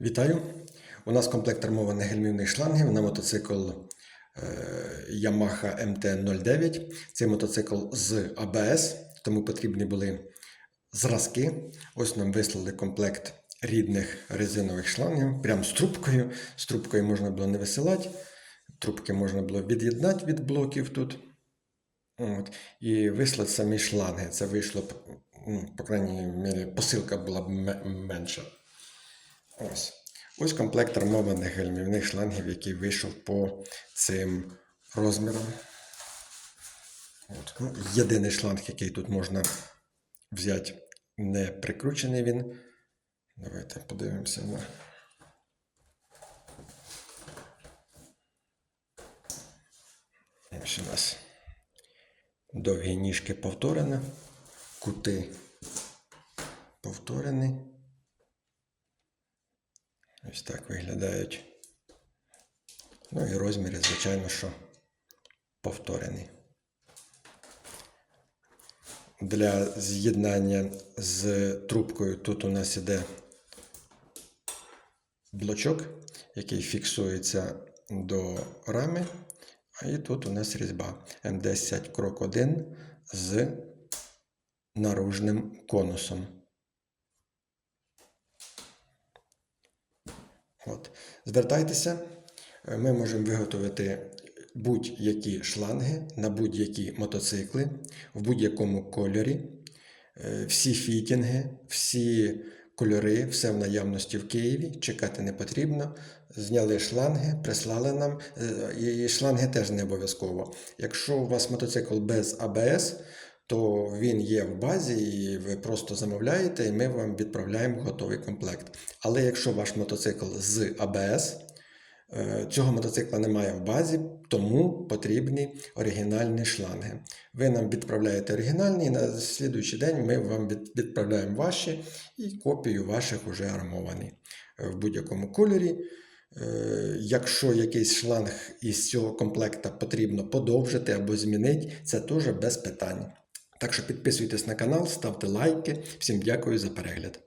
Вітаю! У нас комплект армованих гальмівних шлангів на мотоцикл е, Yamaha MT-09. Цей мотоцикл з АБС, тому потрібні були зразки. Ось нам вислали комплект рідних резинових шлангів, прямо з трубкою. З трубкою можна було не висилати, трубки можна було від'єднати від блоків тут. От. І вислати самі шланги. Це вийшло, ну, по крайній мірі, посилка була б менша. Ось. Ось комплект армованих гальмівних шлангів, який вийшов по цим розмірам. От. Ну, єдиний шланг, який тут можна взяти, не прикручений він. Давайте подивимося на. Ось у нас довгі ніжки повторені, кути повторені. Ось так виглядають. Ну і розміри, звичайно, що повторені. Для з'єднання з трубкою тут у нас іде блочок, який фіксується до рами. А і тут у нас різьба М10 крок 1 з наружним конусом. От. Звертайтеся, Е, ми можемо виготовити будь-які шланги на будь-які мотоцикли в будь-якому кольорі. Е, Всі фітінги, всі кольори, все в наявності в Києві. Чекати не потрібно. Зняли шланги, прислали нам. Е, І шланги теж не обов'язково. Якщо у вас мотоцикл без АБС, то він є в базі, і ви просто замовляєте, і ми вам відправляємо готовий комплект. Але якщо ваш мотоцикл з АБС, е, цього мотоцикла немає в базі, тому потрібні оригінальні шланги. Ви нам відправляєте оригінальні, і на слідуючий день ми вам відправляємо ваші і копію ваших уже армовані е, в будь-якому кольорі. Е, Якщо якийсь шланг із цього комплекта потрібно подовжити або змінити, це теж без питань. Так що підписуйтесь на канал, ставте лайки. Всім дякую за перегляд.